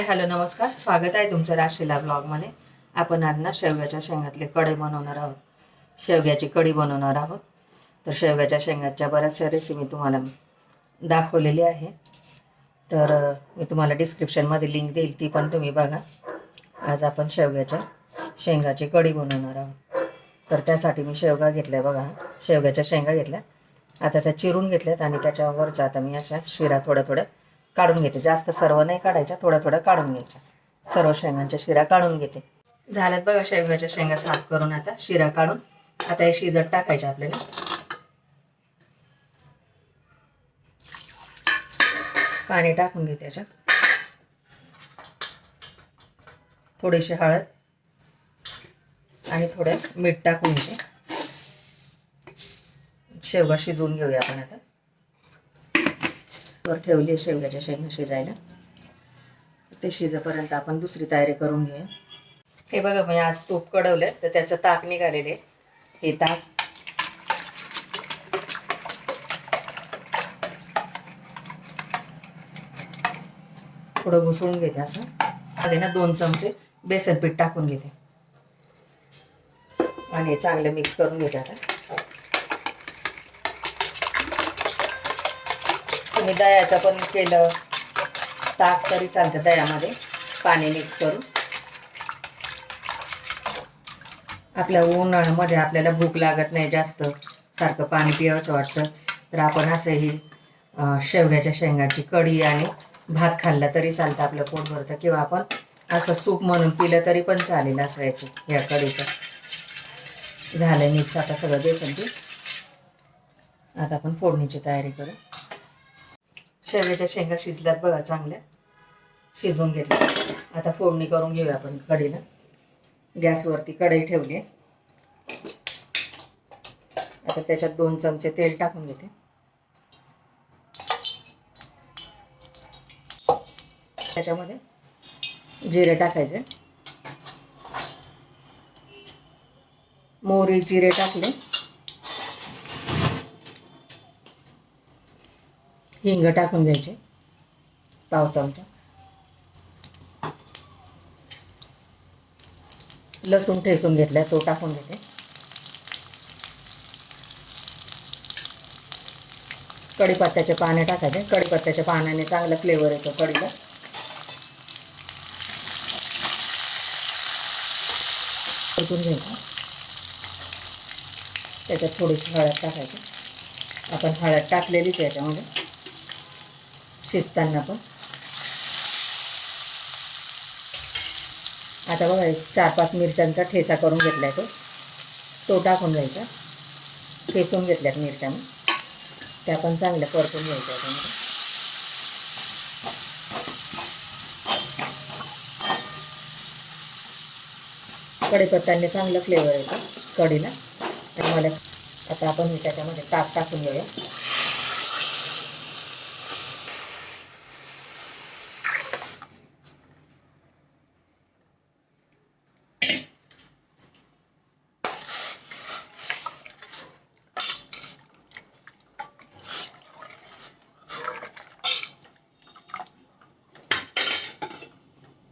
Hi hello नमस्कार. स्वागत आहे तुमचं राशीला ब्लॉगमध्ये. आपण आज ना शेवग्याच्या शेंगातले कडे बनवणार आहोत. शेवग्याची कढी बनवणार आहोत. तर शेवग्याच्या शेंगाच्या बऱ्याचशा रेसिपी तुम्हाला दाखवलेली आहे. तर मी तुम्हाला डिस्क्रिप्शनमध्ये लिंक देईल ती पण तुम्ही बघा. आज आपण शेवग्याच्या शेंगाची कढी बनवणार आहोत. तर त्यासाठी मी शेवगा घेतल्या बघा. शेवग्याच्या शेंगा घेतल्या. आता त्या चिरून घेतल्यात आणि त्याच्यावरचा आता मी अशा शिरा थोड्या थोड्या काढून घेते. जास्त सर्व नाही काढायच्या थोड्या थोड्या काढून घ्यायच्या. सर्व शेंगांच्या शिरा काढून घेते. झाल्यात बघा शेवग्याच्या शेंगा साफ करून आता शिरा काढून. आता हे शिजत टाकायचे आपल्याला. पाणी टाकून घेते त्याच्यात थोडीशी हळद आणि थोडं मीठ टाकून घेते. शेवगा शिजवून घेऊया आपण आता. वर ठेवली आहे शेवग्याच्या शेंगा शिजायला. ते शिजेपर्यंत आपण दुसरी तयारी करून घे हे बघा मी आज तूप कडवलं तर त्याचं ताक निघालेले हे ताक. थोडं घुसळून घेते असं. मध्ये ना दोन चमचे बेसन पीठ टाकून घेते. आणि चांगलं मिक्स करून घेते आता. तुम्ही दह्याचं पण केलं. ताक तरी चालतं दह्यामध्ये. पाणी मिक्स करून. आपल्या उन्हाळ्यामध्ये आपल्याला भूक लागत नाही जास्त. सारखं पाणी पिवायचं वाटतं. तर आपण असंही शेवग्याच्या शेंगाची कढी आणि भात खाल्ला तरी चालतं आपलं पोट भरतं. किंवा आपण असं सूप म्हणून पिलं तरी पण चालेल असं याची या कढीचं. झालं मिक्स आता सगळं बेसन पीठ. आता आपण फोडणीची तयारी करू. शेवयाच्या शेंगा शिजल्यात बघा चांगल्या. शिजवून घेतल्या. आता फोडणी करून घेऊया आपण कढीला गॅसवरती कढई ठेवली आहे. आता त्याच्यात दोन चमचे तेल टाकून घेते. त्याच्यामध्ये जिरे टाकायचे. मोहरी जिरे टाकले. हिंग टाकून घ्यायचे पाव चमचा. लसूण ठेसून घेतला तो टाकून घेते. कढीपत्त्याचे पाने टाकायचे कढीपत्त्याच्या पाण्याने चांगला फ्लेवर येतो कढीला. परतून घ्यायचं. त्याच्यात थोडीशी हळद टाकायची. आपण हळद टाकलेलीच याच्यामध्ये. शिजताना पण. आता बघा एक चार पाच मिरच्यांचा ठेचा करून घेतला आहे तो. तो टाकून घ्यायचा. ठेचून घेतल्यात मिरच्या मग. त्या पण चांगल्या परतून घ्यायच्या त्यामध्ये कढीपत्त्याने चांगलं फ्लेवर येतं कढीला. आणि मला आता आपण त्याच्यामध्ये ताक टाकून घेऊया.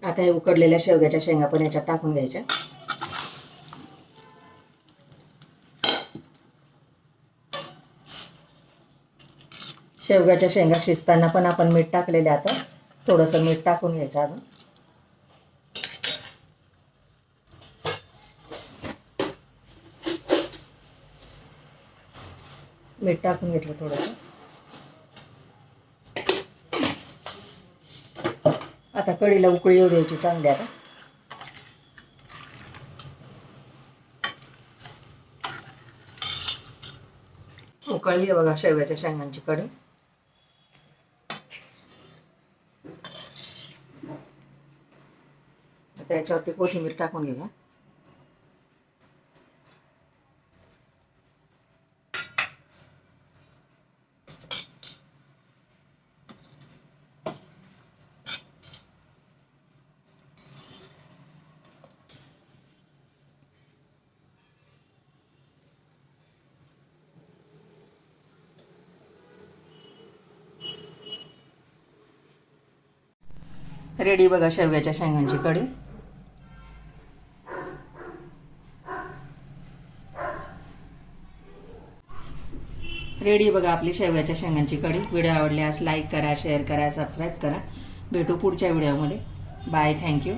आता हे उकडलेल्या शेवग्याच्या शेंगा पण याच्यात टाकून घ्यायच्या. शेवग्याच्या शेंगा शिजताना पण आपण मीठ टाकलेले आता. थोडंसं मीठ टाकून घ्यायचं अजून. मीठ टाकून घेतलं थोडंसं. आता कढीला उकळी येऊ द्यायची चांगली आता. उकळली बघा शेवग्याच्या शेंगांची कढी. त्याच्यावरती कोथिंबीर टाकून घेऊया. रेडी बघा शेवग्याच्या शेंगांची कढी. रेडी बघा आपली शेवग्याच्या शेंगांची कढी. व्हिडिओ आवडल्यास लाईक करा शेअर करा सबस्क्राईब करा. भेटू पुढच्या व्हिडिओमध्ये. Bye thank you.